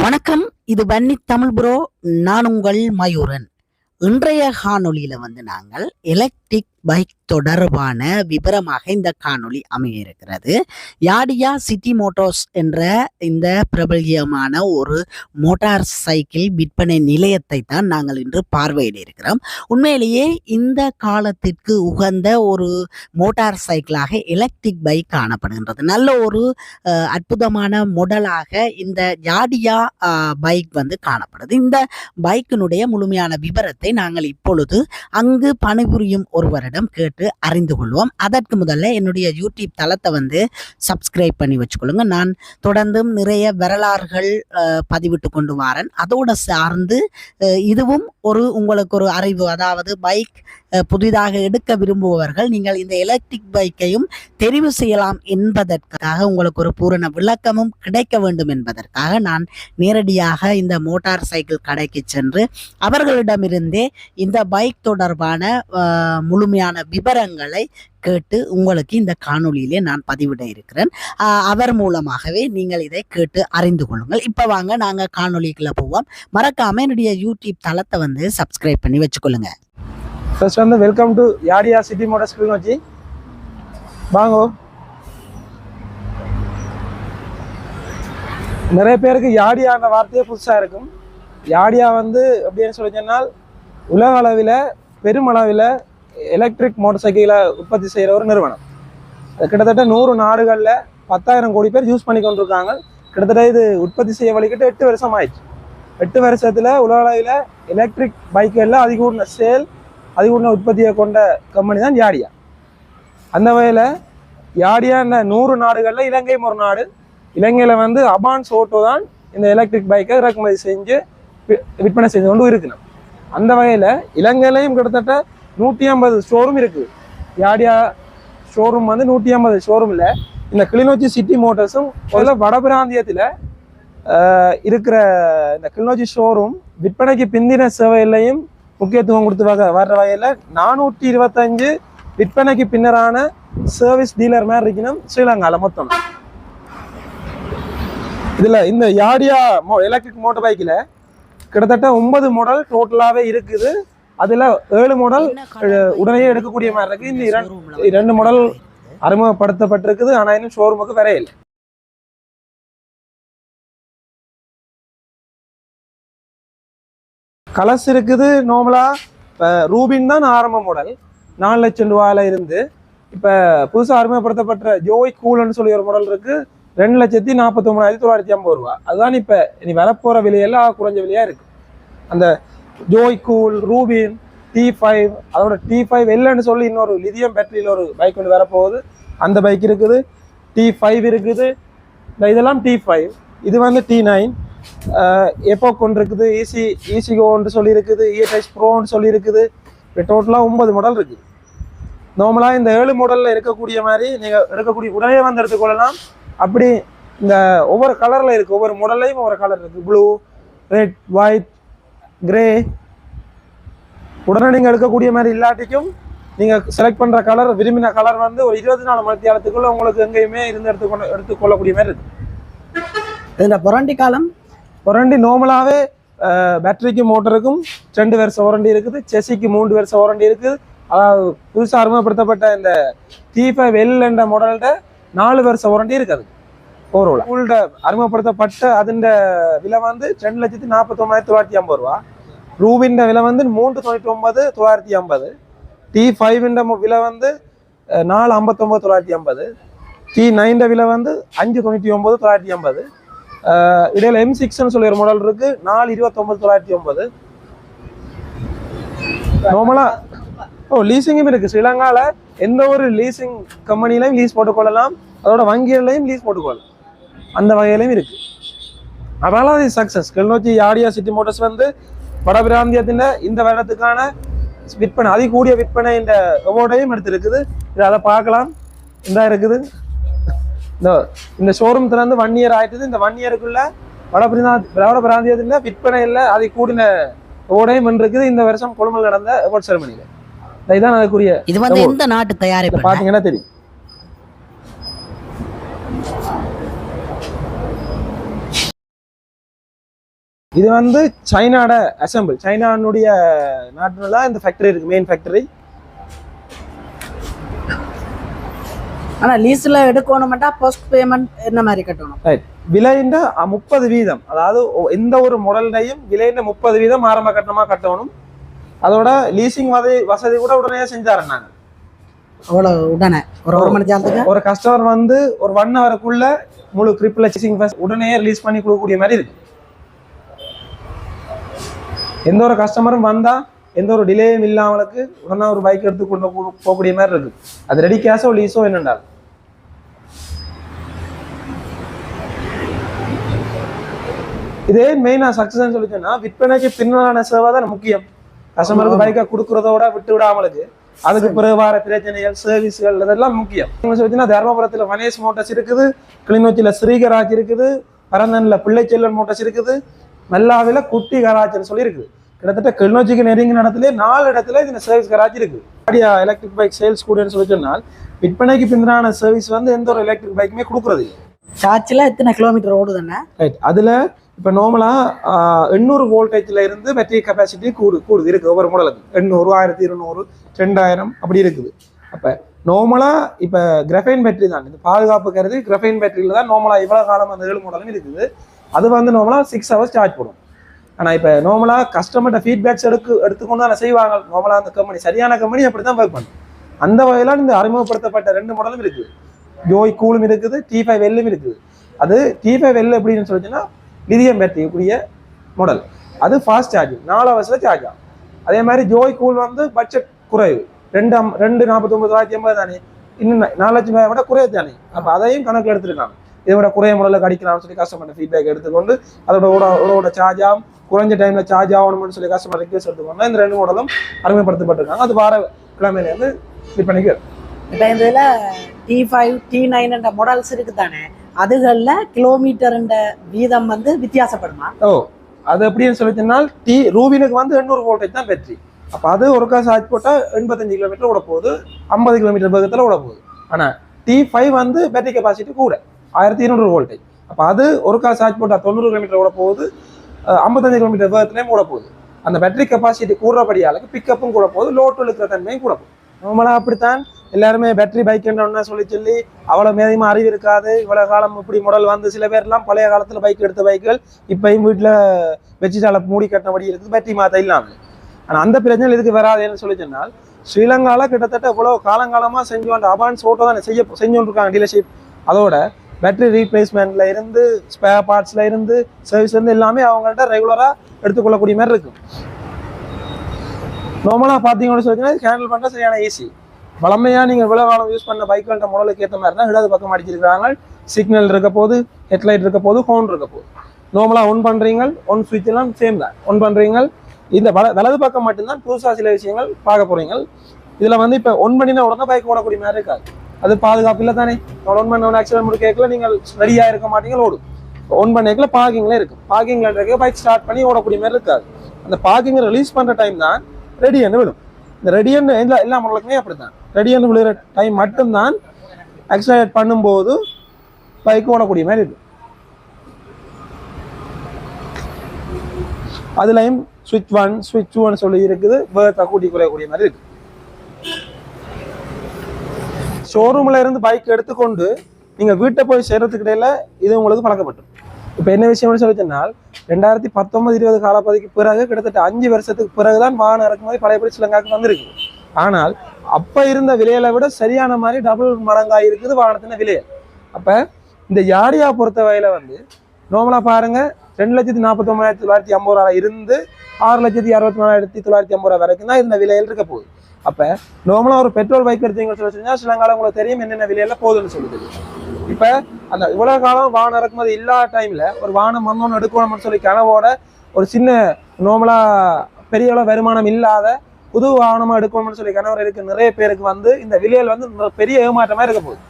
வணக்கம் இது பன்னி தமிழ் ப்ரோ நான் உங்கள் மயூரன். இன்றைய காணொலியில வந்து நாங்கள் எலக்ட்ரிக் பைக் தொடர்பான விவரமாக இந்த காணொளி அமைய இருக்கிறது யாடியா சிட்டி மோட்டார்ஸ் என்ற இந்த பிரபல்யமான ஒரு மோட்டார் சைக்கிள் விற்பனை நிலையத்தை தான் நாங்கள் இன்று பார்வையிட இருக்கிறோம் உண்மையிலேயே இந்த காலத்திற்கு உகந்த ஒரு மோட்டார் சைக்கிளாக எலக்ட்ரிக் பைக் காணப்படுகின்றது. நல்ல ஒரு அற்புதமான மொடலாக இந்த யாடியா பைக் வந்து காணப்படுது. இந்த பைக்கினுடைய முழுமையான விவரத்தை நாங்கள் இப்பொழுது அங்கு பணிபுரியும் ஒருவரிடம் கேட்டு அறிந்து கொள்வோம். அதற்கு முதல்ல என்னுடைய யூடியூப் தளத்தை வந்து சப்ஸ்கிரைப் பண்ணி வச்சுக்கொள்ளுங்க. நான் தொடர்ந்தும் நிறைய வரலாறுகள் பதிவிட்டு கொண்டு வரேன். அதோட சார்ந்து இதுவும் ஒரு உங்களுக்கு ஒரு அறிவு. அதாவது பைக் புதிதாக எடுக்க விரும்புபவர்கள் நீங்கள் இந்த எலக்ட்ரிக் பைக்கையும் தெரிவு செய்யலாம் என்பதற்காக உங்களுக்கு ஒரு பூரண விளக்கமும் கிடைக்க வேண்டும் என்பதற்காக நான் நேரடியாக இந்த மோட்டார் சைக்கிள் கடைக்கு சென்று அவர்களிடமிருந்தே இந்த பைக் தொடர்பான முழுமையான விவரங்களை கேட்டு உங்களுக்கு இந்த காணொளியிலே நான் பதிவிட இருக்கிறேன். அவர் மூலமாகவே நீங்கள் இதை கேட்டு அறிந்து கொள்ளுங்கள். இப்போ வாங்க நாங்கள் காணொலிக்குள்ளே போவோம். மறக்காம என்னுடைய யூடியூப் தளத்தை வந்து சப்ஸ்கிரைப் பண்ணி வச்சுக்கொள்ளுங்க. ஃபர்ஸ்ட் வந்து welcome to Yadea city motor school வச்சு வாங்கோ. நிறைய பேருக்கு யாடியான்ற வார்த்தையே புதுசாக இருக்கும். யாடியா வந்து எப்படின்னு சொல்லி சொன்னால் உலக அளவில் பெருமளவில் எலக்ட்ரிக் மோட்டார் சைக்கிளை உற்பத்தி செய்கிற ஒரு நிறுவனம். அது கிட்டத்தட்ட நூறு நாடுகளில் பத்தாயிரம் கோடி பேர் யூஸ் பண்ணி கொண்டிருக்காங்க. கிட்டத்தட்ட இது உற்பத்தி செய்ய வழிகிட்ட எட்டு வருஷம் ஆயிடுச்சு. எட்டு வருஷத்தில் உலக அளவில் எலக்ட்ரிக் பைக்குகளில் அதிகூடின சேல் அதிகூடின உற்பத்தியை கொண்ட கம்பெனி தான் யாடியா. அந்த வகையில் யாடியான்ற நூறு நாடுகளில் இலங்கையும் ஒரு நாடு இலங்கையில் வந்து அபான்ஸ் ஓட்டோ தான் இந்த எலக்ட்ரிக் பைக்கை இறக்குமதி செஞ்சு விற்பனை செஞ்சு கொண்டு இருக்கணும் அந்த வகையில் இலங்கையிலையும் கிட்டத்தட்ட நூற்றி ஐம்பது ஷோரூம் இருக்குது யாடியா ஷோரூம் வந்து நூற்றி ஐம்பது ஷோரூமில் இந்த கிளிநொச்சி சிட்டி மோட்டர்ஸும் முதல்ல வடபிராந்தியத்தில் இருக்கிற இந்த கிளிநொச்சி ஷோரூம் விற்பனைக்கு பிந்தின சேவையிலையும் முக்கியத்துவம் கொடுத்து வக வர்ற வகையில் நானூற்றி இருபத்தஞ்சு விற்பனைக்கு பின்னரான சர்வீஸ் டீலர் மாதிரி இருக்கணும் ஸ்ரீலங்காவில் மொத்தம். இதில் இந்த யாடியா மோ எலக்ட்ரிக் மோட்டர் பைக்கில் கிட்டத்தட்ட ஒன்பது மாடல் டோட்டலாகவே இருக்குது. அதில் ஏழு மாடல் உடனே எடுக்கக்கூடிய மாதிரி இருக்கு. இந்த இரண்டு இரண்டு மாடல் அறிமுகப்படுத்தப்பட்டிருக்குது. ஆனால் இன்னும் ஷோரூமுக்கு வரையில கலர்ஸ் இருக்குது. நார்மலாக ரூபின் தான் ஆரம்ப மாடல் நாலு லட்சம் ரூபாயில இருந்து. இப்போ புதுசாக அறிமுகப்படுத்தப்பட்ட ஜோய் கூல்னு சொல்லி ஒரு மாடல் இருக்கு. ரெண்டு லட்சத்தி நாற்பத்தொம்பதாயிரத்தி தொள்ளாயிரத்தி ஐம்பது ரூபா. அதுதான் இப்போ இனி வரப்போகிற விலையெல்லாம் குறைஞ்ச விலையாக இருக்கு. அந்த ஜோய் கூல் ரூபின் டி ஃபைவ் அதோட டி ஃபைவ் எல்லுன்னு சொல்லி இன்னொரு லிதியம் பேட்டரியில் ஒரு பைக் ஒன்று வரப்போகுது. அந்த பைக் இருக்குது. டி ஃபைவ் இருக்குது. இந்த இதெல்லாம் டி ஃபைவ் இது வந்து டி நைன் எப்போ கொண்டு இருக்குது. ஈசி ஈசிகோன்னு சொல்லி சொல்லியிருக்குது. இஎட்எஸ் ப்ரோன்னு சொல்லியிருக்குது. இப்போ டோட்டலாக ஒன்பது மாடல் இருக்குது. நார்மலாக இந்த ஏழு மாடலில் இருக்கக்கூடிய மாதிரி நீங்கள் இருக்கக்கூடிய உடனே வந்து எடுத்துக்கொள்ளலாம். அப்படி இந்த ஒவ்வொரு கலரில் இருக்குது ஒவ்வொரு மாடல்லையும் ஒவ்வொரு கலர் இருக்குது ப்ளூ ரெட் ஒயிட் கிரே உடனே நீங்கள் எடுக்கக்கூடிய மாதிரி இல்லாட்டிக்கும் நீங்கள் செலக்ட் பண்ணுற கலர் விரும்பின கலர் வந்து ஒரு இருபத்தி நாலு மணி நேரத்துக்குள்ள உங்களுக்கு எங்கேயுமே இருந்து எடுத்துக்கொண்டு எடுத்துக்கொள்ளக்கூடிய மாதிரி இருக்குது இந்த புரண்டி காலம்? வாரண்டி நார்மலாகவே பேட்டரிக்கும் மோட்டருக்கும் ரெண்டு வருஷம் வாரண்டி இருக்குது. செஸிக்கு மூன்று வருஷம் வாரண்டி இருக்குது. அதாவது புதுசாக அறிமுகப்படுத்தப்பட்ட இந்த டி ஃபைவ் எல் என்ற மாடல்கிட்ட நாலு வருஷம் வாரண்டி இருக்குது ஓவரோல உங்கள்கிட்ட அறிமுகப்படுத்தப்பட்ட அதன் விலை வந்து ரெண்டு லட்சத்தி நாற்பத்தொம்பதாயிரத்தி தொள்ளாயிரத்தி ஐம்பது ரூபா. ரூபின்ற விலை வந்து மூன்று தொண்ணூற்றி ஒன்பது தொள்ளாயிரத்தி ஐம்பது. டி ஃபைவ்ன்ற விலை வந்து நாலு ஐம்பத்தொம்பது தொள்ளாயிரத்தி ஐம்பது. டி நைன்ற விலை வந்து அஞ்சு தொண்ணூற்றி ஒம்பது தொள்ளாயிரத்தி ஐம்பது. இடையில எம் சிக்ஸ்னு சொல்லி ஒரு மாடல் இருக்கு நாலு இருபத்தொம்பது தொள்ளாயிரத்தி ஒன்பது நார்மலா ஓ லீசிங்கும் இருக்கு. ஸ்ரீலங்காவில் எந்த ஒரு லீசிங் கம்பெனிலையும் லீஸ் போட்டுக்கொள்ளலாம். அதோட வங்கிகளையும் லீஸ் போட்டுக்கொள்ளலாம். அந்த வகையிலையும் இருக்கு. அதனால அது சக்சஸ் கிளிநொச்சி ஆடியா சிட்டி மோட்டர்ஸ் வந்து வடபிராந்தியத்தின் இந்த வருடத்துக்கான விற்பனை அதிகூடிய விற்பனை இந்த அவார்டையும் எடுத்திருக்குது. இது அதை பார்க்கலாம். இந்த இருக்குது. இந்த இந்த ஷோரூம் திறந்து ஒன் இயர் ஆயிட்டுது. இந்த ஒன் இயருக்குள்ள வடபிரா வட பிராந்தியத்தில் விற்பனையில் அதை கூடின ஓடையும் இருக்குது இந்த வருஷம் கொழும்புல நடந்த அவார்ட் செரமனியில் இதுதான் அதுக்குரிய இது வந்து எந்த நாட்டு தயாரிப்பு பார்த்தீங்கன்னா தெரியும். இது வந்து சைனாட அசம்பிள் சைனானுடைய நாட்டில் தான் இந்த ஃபேக்டரி இருக்கு மெயின் ஃபேக்டரி ஆனா லீஸ்ல எடுக்கணும்னா போஸ்ட் பேமெண்ட் என்ன மாதிரி கட்டணும்? ரைட் விலைன்ற முப்பது வீதம். அதாவது எந்த ஒரு மாடல்லையும் விலைன்ற முப்பது வீதம் ஆரம்ப கட்டணமா கட்டணும். அதோட லீசிங் வசதி வசதி கூட உடனே செஞ்சாரு நாங்க. அவ்வளவு உடனே. ஒரு ஒரு மணி நேரத்துக்கு? ஒரு கஸ்டமர் வந்து ஒரு ஒன் ஹவருக்குள்ள முழு கிரிப்ல லீசிங் உடனே ரிலீஸ் பண்ணி கொடுக்கக்கூடிய மாதிரி இருக்கு. எந்த ஒரு கஸ்டமரும் வந்தா எந்த ஒரு டிலேயும் இல்லாமலுக்கு உடனே ஒரு பைக் எடுத்து கொண்டு போகக்கூடிய மாதிரி இருக்கு. அது ரெடி கேஷோ லீஸோ என்னண்டால்? இதே மெயினாக சக்ஸஸ் சொல்லி சொன்னா விற்பனைக்கு பின்னாலான சேவை தான் முக்கியம். கஸ்டமருக்கு பைக்கை கொடுக்கறதோட விட்டு விடாமலுக்கு. அதுக்கு பிறகு வர பிரச்சனைகள் சர்வீஸ்கள் இதெல்லாம் முக்கியம். சொல்லிச்சுன்னா தர்மபுரத்தில் வனேஷ் மோட்டர்ஸ் இருக்குது கிளிநொச்சியில் ஸ்ரீகராஜ் இருக்குது பரந்தனில் பிள்ளைச்செல்வன் மோட்டர்ஸ் இருக்குது மெல்லாவில் குட்டி கராஜ்னு சொல்லி இருக்குது கிட்டத்தட்ட கிளிநொச்சிக்கு நெருங்கின இடத்துல நாலு இடத்துல இந்த சர்வீஸ் கராஜ் இருக்குது ஆடியா எலக்ட்ரிக் பைக் சேல்ஸ் கூடன்னு சொல்லி சொன்னால் விற்பனைக்கு பின்னான சர்வீஸ் வந்து எந்த ஒரு எலக்ட்ரிக் பைக்குமே கொடுக்குறது சார்ஜ்ல எத்தனை கிலோமீட்டர் ஓடுதுண்ணே ரைட் அதில் இப்போ நார்மலாக எண்ணூறு வோல்டேஜில் இருந்து பேட்டரி கெப்பாசிட்டி கூடு கூடுது. இருக்குது ஒவ்வொரு மாடலுக்கு எண்ணூறு ஆயிரத்தி இருநூறு ரெண்டாயிரம் அப்படி இருக்குது. அப்போ நார்மலாக இப்போ கிரஃபைன் பேட்டரி தான். இது பாதுகாப்பு கருதி கிரஃபைன் பேட்டரியில் தான் நார்மலாக இவ்வளோ காலம் அந்த ஏழு மாடலும் இருக்குது. அது வந்து நார்மலாக சிக்ஸ் ஹவர்ஸ் சார்ஜ் போடும். ஆனால் இப்போ நார்மலாக கஸ்டமர்கிட்ட ஃபீட்பேக்ஸ் எடுக்கு எடுத்துக்கொண்டு அதை செய்வாங்க. நார்மலாக அந்த கம்பெனி சரியான கம்பெனி அப்படி தான் ஒர்க் பண்ணும். அந்த வகையில் இந்த அறிமுகப்படுத்தப்பட்ட ரெண்டு மாடலும் இருக்குது. ஜோய் கூலும் இருக்குது டி ஃபைவ் வெல்லும் இருக்குது. அது டி ஃபைவ் வெல் எப்படின்னு சொல்லிச்சுன்னா லிதியம் பேட்டரி கூடிய மாடல் அது ஃபாஸ்ட் சார்ஜிங் நாலு ஹவர்ஸில் சார்ஜ் ஆகும். அதே மாதிரி ஜோய் கூல் வந்து பட்ஜெட் குறைவு. ரெண்டு அம் ரெண்டு நாற்பத்தொம்பது தொள்ளாயிரத்தி ஐம்பது தானே. இன்னும் நாலு லட்சம் ரூபாய் விட குறைவு தானே. அப்போ அதையும் கணக்கு எடுத்துருக்காங்க. இதை விட குறைய முறையில் கடிக்கலாம்னு சொல்லி கஸ்டமர் ஃபீட்பேக் எடுத்துக்கொண்டு அதோட ஓட சார்ஜ் ஆகும். குறைஞ்ச டைமில் சார்ஜ் ஆகணும்னு சொல்லி கஸ்டமர் ரிக்வெஸ்ட் எடுத்துக்கொண்டு இந்த ரெண்டு மாடலும் அறிமுகப்படுத்தப்பட்டிருக்காங்க அது வார கிழமையிலேருந்து விற்பனைக்கு வரும். இப்போ இதுல டி ஃபைவ் டி நைன் என்ற மாடல்ஸ் இருக்கு தானே அதுகள்ல கிலோமீட்டர் வீதம் வந்து வித்தியாசப்படுமா? ஓ அது எப்படின்னு சொல்லி சொன்னால் டி ரூபினுக்கு வந்து எண்ணூறு வோல்டேஜ் தான் பேட்டரி அப்போ அது ஒருக்கா சார்ஜ் போட்டால் எண்பத்தஞ்சு கிலோமீட்டர் ஓட போகுது ஐம்பது கிலோமீட்டர் வேகத்தில் ஓட போகுது. ஆனால் டி ஃபைவ் வந்து பேட்டரி கெப்பாசிட்டி கூட. ஆயிரத்தி இருநூறு வோல்டேஜ் அப்போ அது ஒருக்கா சார்ஜ் போட்டால் தொண்ணூறு கிலோமீட்டர் ஓட போகுது ஐம்பத்தஞ்சு கிலோமீட்டர் வேகத்துலேயும் ஓட போகுது. அந்த பேட்டரி கெப்பாசிட்டி கூடுறபடியாலுக்கு பிக்கப்பும் கூட போகுது லோட்டு இருக்கிற தன்மையும் கூட போகுது. நம்மளாம் அப்படித்தான் எல்லாருமே பேட்டரி பைக்குன்றோன்னா சொல்லி சொல்லி அவ்வளோ மேதியமாக அறிவு இருக்காது. இவ்வளோ காலம் இப்படி முடல் வந்து சில பேர்லாம் பழைய காலத்தில் பைக் எடுத்த பைக்குகள் இப்போயும் வீட்டில் வெச்சிட்டால மூடி கட்டினபடி இருக்குது பேட்டரி மாற்ற இல்லாமல். ஆனால் அந்த பிரச்சனை இதுக்கு வராதுன்னு சொல்லி சொன்னால் ஸ்ரீலங்காவில் கிட்டத்தட்ட இவ்வளோ காலங்காலமாக செஞ்சு அந்த அபான்ஸ் ஓட்டோ தான் செய்ய செஞ்சுருக்காங்க டீலர்ஷிப் அதோட பேட்டரி ரீப்ளேஸ்மெண்ட்ல இருந்து ஸ்பேர் பார்ட்ஸ்ல இருந்து சர்வீஸ் இருந்து எல்லாமே அவங்கள்ட்ட ரெகுலராக எடுத்துக்கொள்ளக்கூடிய மாதிரி இருக்கும் நார்மலாக பார்த்தீங்கன்னு சொல்லி ஹேண்டில் பண்ணுறது சரியான ஈஸி வளமையாக நீங்கள் இவ்வளோ காலம் யூஸ் பண்ண பைக்குகள்ட்ட மாடலுக்கு ஏற்ற மாதிரி தான் இடது பக்கம் அடிச்சிருக்காங்க சிக்னல் இருக்க போது ஹெட்லைட் இருக்க போது ஹோன் இருக்க போது. நார்மலாக ஒன் பண்ணுறீங்க ஒன் சுவிட்ச் எல்லாம் சேம் தான். ஒன் பண்ணுறீங்க இந்த வல வலது பக்கம் மட்டும்தான் புதுசாக சில விஷயங்கள் பார்க்க போகிறீங்க இதில் வந்து இப்போ ஒன் பண்ணினா உடனே பைக் ஓடக்கூடிய மாதிரி இருக்காது. அது பாதுகாப்பு இல்லை தானே? ஒன் பண்ண ஆக்சிடென்ட் முடிக்கல நீங்கள் ரெடியாக இருக்க மாட்டீங்க ஓடும். ஒன் பண்ணிக்கல பார்க்கிங்ல இருக்கும் பார்க்கிங்ல இருக்க. பைக் ஸ்டார்ட் பண்ணி ஓடக்கூடிய மாதிரி இருக்காது. அந்த பார்க்கிங்கை ரிலீஸ் பண்ணுற டைம் தான் ரெடியன்னு விடும். இந்த ரெடியன்னு எல்லா எல்லா மாடலுக்குமே அப்படித்தான். ரெடி என்ன விழுகிற டைம் மட்டும்தான் ஆக்சிலேட் பண்ணும்போது பைக் ஓடக்கூடிய மாதிரி இருக்கும் அதுலேயும் சுவிட்ச் ஒன் சுவிட்ச் ஒன் சொல்லி இருக்குது. வேர்த்தை கூட்டி குறையக்கூடிய மாதிரி இருக்குது ஷோரூம்ல இருந்து பைக் எடுத்துக்கொண்டு நீங்க வீட்டை போய் சேர்றதுக்கு இடையில இது உங்களுக்கு பழக்கப்பட்டு. இப்போ என்ன விஷயம்னு சொல்லி சொன்னால் ரெண்டாயிரத்தி பத்தொன்பது இருபது காலப்பதிக்கு பிறகு கிட்டத்தட்ட அஞ்சு வருஷத்துக்கு பிறகுதான் வாகனம் இறக்குமதி பழையபடி சிலங்காக்கு வந்திருக்கு ஆனால் அப்ப இருந்த விலையில விட சரியான மாதிரி டபுள் மடங்காக இருக்குது வாகனத்தின விலை. அப்ப இந்த யாரியா பொறுத்த வகையில வந்து நார்மலா பாருங்க ரெண்டு லட்சத்தி நாற்பத்தொம்பதாயிரத்தி தொள்ளாயிரத்தி ஐம்பது ரூபா இருந்து ஆறு லட்சத்தி அறுபத்தி நாலாயிரத்தி தொள்ளாயிரத்தி ஐம்பது ரூபா வரைக்கும் தான் இந்த விலையில் இருக்க போகுது. அப்போ நார்மலாக ஒரு பெட்ரோல் பைக் எடுத்தீங்கன்னு சொல்லி சொன்னா சில காலம் உங்களுக்கு தெரியும் என்னென்ன விலையில போகுதுன்னு சொல்லுது. இப்போ அந்த இவ்வளோ காலம் வானம் இறக்குமதி இல்லாத டைமில் ஒரு வானம் வந்தோன்னு எடுக்கணும்னு சொல்லி கனவோட ஒரு சின்ன நார்மலாக பெரிய அளவு வருமானம் இல்லாத புது வாகனமாக எடுக்கணும்னு சொல்லி கணவர் இருக்க நிறைய பேருக்கு வந்து இந்த விலையில் வந்து பெரிய ஏமாற்றமாக இருக்க போகுது.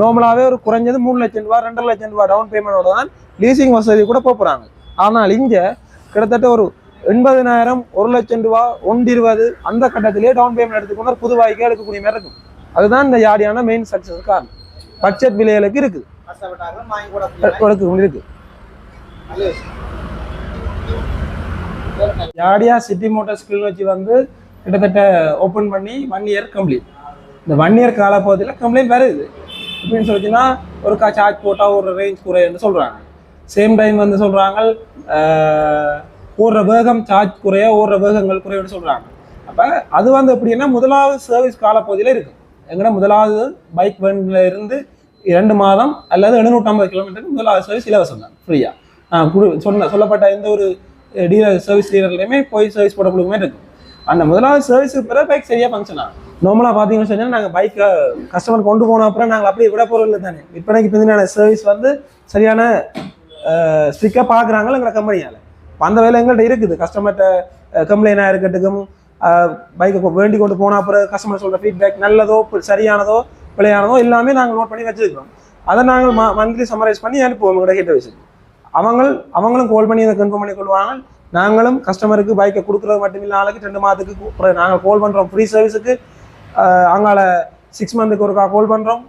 நார்மலாகவே ஒரு குறைஞ்சது மூணு லட்சம் ரூபா ரெண்டரை லட்சம் ரூபா டவுன் பேமெண்டோட தான் லீசிங் வசதி கூட போகிறாங்க ஆனால் இங்கே கிட்டத்தட்ட ஒரு எண்பதினாயிரம் ஒரு லட்சம் ரூபா ஒன்று இருபது அந்த கட்டத்திலேயே டவுன் பேமெண்ட் எடுத்துக்கொண்டு ஒரு புது வாய்க்கே எடுக்கக்கூடிய மாதிரி இருக்கும். அதுதான் இந்த யாடியான மெயின் சக்சஸ் காரணம். பட்ஜெட் விலைகளுக்கு இருக்குது கொடுக்க இருக்கு. யாடியா சிட்டி மோட்டார்ஸ் கிளிநொச்சி வந்து கிட்டத்தட்ட ஓப்பன் பண்ணி ஒன் இயர் கம்ப்ளீட் இந்த ஒன் இயர் காலப்பகுதியில் கம்ப்ளைண்ட் வருது. எப்படின்னு சொல்லிச்சுன்னா ஒரு கா சார்ஜ் போட்டால் ஒரு ரேஞ்ச் குறைன்னு சொல்கிறாங்க சேம் டைம் வந்து சொல்கிறாங்க ஓடுற வேகம் சார்ஜ் குறைய ஓடுற வேகங்கள் குறையுன்னு சொல்கிறாங்க அப்போ அது வந்து எப்படின்னா முதலாவது சர்வீஸ் காலப்பகுதியில் இருக்குது எங்கன்னா முதலாவது பைக் வண்டியில் இருந்து இரண்டு மாதம் அல்லது எழுநூற்றம்பது கிலோமீட்டருக்கு முதலாவது சர்வீஸ் இலவசம் தான் ஃப்ரீயாக சொன்ன சொல்லப்பட்ட எந்த ஒரு டீலர் சர்வீஸ் டீலர்லையுமே போய் சர்வீஸ் போட கொடுக்குமே இருக்கும். அந்த முதலாவது சர்வீஸுக்கு பிறகு பைக் சரியாக ஃபங்க்ஷன் ஆகும். நார்மலாக பார்த்தீங்கன்னு சொன்னால் நாங்கள் பைக்கை கஸ்டமர் கொண்டு போன அப்புறம் நாங்கள் அப்படியே விட பொருள் இல்லை தானே. விற்பனைக்கு பிந்தின சர்வீஸ் வந்து சரியான ஸ்ட்ரிக்காக பார்க்குறாங்களோ எங்களை கம்பெனியால் இப்போ அந்த வேலை எங்கள்கிட்ட இருக்குது. கஸ்டமர்கிட்ட கம்ப்ளைண்டாக இருக்கட்டும் பைக்கை வேண்டி கொண்டு போனால் அப்புறம் கஸ்டமர் சொல்கிற ஃபீட்பேக் நல்லதோ சரியானதோ பிழையானதோ எல்லாமே நாங்கள் நோட் பண்ணி வச்சுருக்கிறோம். அதை நாங்கள் மந்த்லி சம்மரைஸ் பண்ணி அனுப்புவோம் எங்கள்கிட்ட ஹிட்ட வச்சு அவங்க அவங்களும் கால் பண்ணி அதை கன்ஃபார்ம் பண்ணி கொள்வாங்க நாங்களும் கஸ்டமருக்கு பைக்கை கொடுக்குறது மட்டும் இல்லை நாளைக்கு ரெண்டு மாதத்துக்கு நாங்கள் கால் பண்ணுறோம் ஃப்ரீ சர்வீஸுக்கு அங்கால சிக்ஸ் மந்த்துக்கு ஒருக்கா கால் பண்ணுறோம்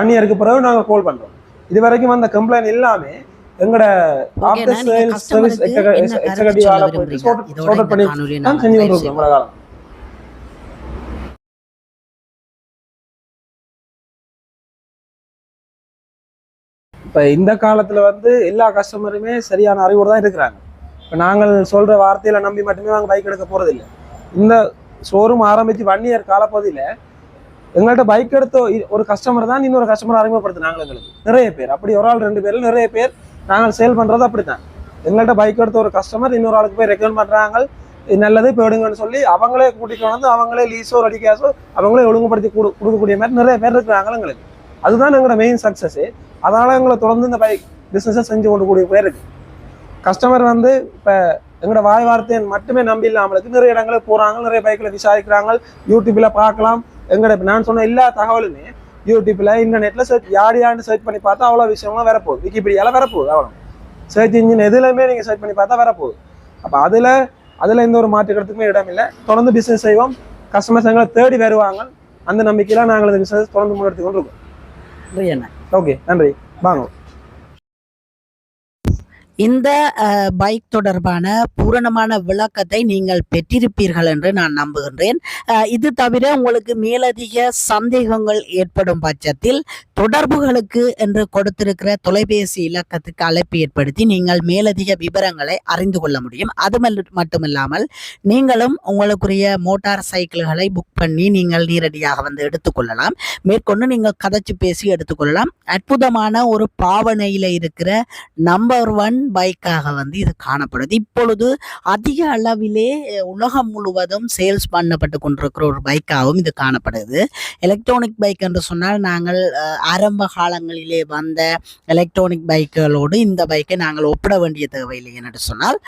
ஒன் இயருக்கு பிறகு நாங்கள் கால் பண்ணுறோம் இது வரைக்கும் வந்த கம்ப்ளைண்ட் எல்லாமே எங்களோட ஆஃப்டர் சர்வீஸ் எக்ஸகட்டிவ் போயிட்டு சோர்ட் பண்ணி செஞ்சு கொண்டிருக்கோம் காலம் இப்போ இந்த காலத்தில் வந்து எல்லா கஸ்டமருமே சரியான அறிவோடு தான் இருக்கிறாங்க. இப்போ நாங்கள் சொல்கிற வார்த்தையில நம்பி மட்டுமே அவங்க பைக் எடுக்க போகிறதில்ல இந்த ஷோரூம் ஆரம்பித்து ஒன் இயர் காலப்பகுதியில் எங்கள்கிட்ட பைக் எடுத்த ஒரு கஸ்டமர் தான் இன்னொரு கஸ்டமர் அறிமுகப்படுத்தினாங்க எங்களுக்கு. நிறைய பேர். அப்படி ஒரு ஆள் ரெண்டு பேரில் நிறைய பேர் நாங்கள் சேல் பண்ணுறது அப்படித்தான். எங்கள்கிட்ட பைக் எடுத்த ஒரு கஸ்டமர் இன்னொரு ஆளுக்கு போய் ரெக்கமெண்ட் பண்ணுறாங்க இது நல்லது போயிடுங்கன்னு சொல்லி அவங்களே கூட்டிகிட்டு வந்து அவங்களே லீஸோ ரெடி கேஸோ அவங்களே ஒழுங்குபடுத்தி கொடு கொடுக்கக்கூடிய மாதிரி நிறைய பேர் இருக்கிறாங்க எங்களுக்கு. அதுதான் எங்களோட மெயின் சக்ஸஸ் அதனால் எங்களை தொடர்ந்து இந்த பைக் பிஸ்னஸை செஞ்சு கொண்டு கூடிய பேர் இருக்குது கஸ்டமர் வந்து இப்போ எங்களோட வாய் வார்த்தையை மட்டுமே நம்பி இல்லாமலுக்கு நிறைய இடங்களுக்கு போகிறாங்க நிறைய பைக்கில் விசாரிக்கிறாங்க. யூடியூப்பில் பார்க்கலாம். எங்களோட நான் சொன்ன எல்லா தகவலுமே யூடியூப்ல இன்டர்நெட்ல சர்ச் யார் யாருன்னு சர்ச் பண்ணி பார்த்தா அவ்வளோ விஷயம்லாம் வரப்போகுது. விக்கிபீடியால வரப்போகுது அவ்வளோ சர்ச் இன்ஜின் எதுலையுமே நீங்கள் சர்ச் பண்ணி பார்த்தா வரப்போகுது. அப்போ அதில் அதில் எந்த ஒரு மாற்றுக்கிறதுக்குமே இடம் இல்லை. தொடர்ந்து பிஸ்னஸ் செய்வோம். கஸ்டமர்ஸ் எங்களை தேடி வருவாங்க. அந்த நம்பிக்கையில நாங்கள் இந்த பிஸ்னஸ் தொடர்ந்து முன்னெடுத்து கொண்டு இருக்கோம் நன்றி அண்ணா. ஓகே நன்றி. வாங்க. இந்த பைக் தொடர்பான பூரணமான விளக்கத்தை நீங்கள் பெற்றிருப்பீர்கள் என்று நான் நம்புகின்றேன். இது தவிர உங்களுக்கு மேலதிக சந்தேகங்கள் ஏற்படும் பட்சத்தில் தொடர்புகளுக்கு என்று கொடுத்திருக்கிற தொலைபேசி இலக்கத்துக்கு அழைப்பு ஏற்படுத்தி நீங்கள் மேலதிக விவரங்களை அறிந்து கொள்ள முடியும். அது மட்டுமில்லாமல் நீங்களும் உங்களுக்குரிய மோட்டார் சைக்கிள்களை புக் பண்ணி நீங்கள் நேரடியாக வந்து எடுத்துக்கொள்ளலாம் மேற்கொண்டு நீங்கள் கதைச்சு பேசி எடுத்துக்கொள்ளலாம் அற்புதமான ஒரு பாவனையில் இருக்கிற நம்பர் ஒன் பைக்காக வந்து இது காணப்படுது. இப்பொழுது அதிக அளவிலே உலகம் முழுவதும் சேல்ஸ் பண்ணப்பட்டு கொண்டிருக்கிற ஒரு பைக்காகவும் இது காணப்படுது. எலக்ட்ரானிக் பைக் என்று சொன்னால் நாங்கள் ஆரம்ப காலங்களிலே வந்த எலக்ட்ரானிக் பைக்குகளோடு இந்த பைக்கை நாங்கள் ஒப்பிட வேண்டிய தேவையில்லை என்று சொன்னால்.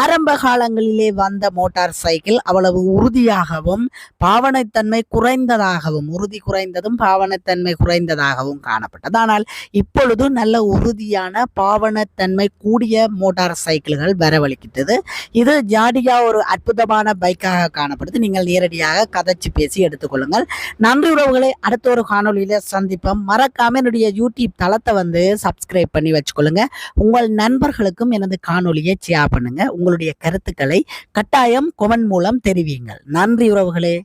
ஆரம்ப காலங்களிலே வந்த மோட்டார் சைக்கிள் அவ்வளவு உறுதியாகவும் பாவனைத்தன்மை குறைந்ததாகவும் உறுதி குறைந்ததும் பாவனைத்தன்மை குறைந்ததாகவும் காணப்பட்டது. ஆனால் இப்பொழுது நல்ல உறுதியான பாவனத்தன்மை கூடிய மோட்டார் சைக்கிள்கள் வரவழைக்கிட்டது இது ஜாடியா ஒரு அற்புதமான பைக்காக காணப்படுது. நீங்கள் நேரடியாக கதைச்சு பேசி எடுத்துக்கொள்ளுங்கள் நன்றி உறவுகளை அடுத்த ஒரு காணொளியில சந்திப்போம். மறக்காம என்னுடைய யூடியூப் தளத்தை வந்து சப்ஸ்கிரைப் பண்ணி வச்சுக்கொள்ளுங்க. உங்கள் நண்பர்களுக்கும் எனது காணொலியை ஷேர் பண்ணுங்க. உங்களுடைய கருத்துக்களை கட்டாயம் கொமன் மூலம் தெரிவியுங்கள். நன்றி உறவுகளே.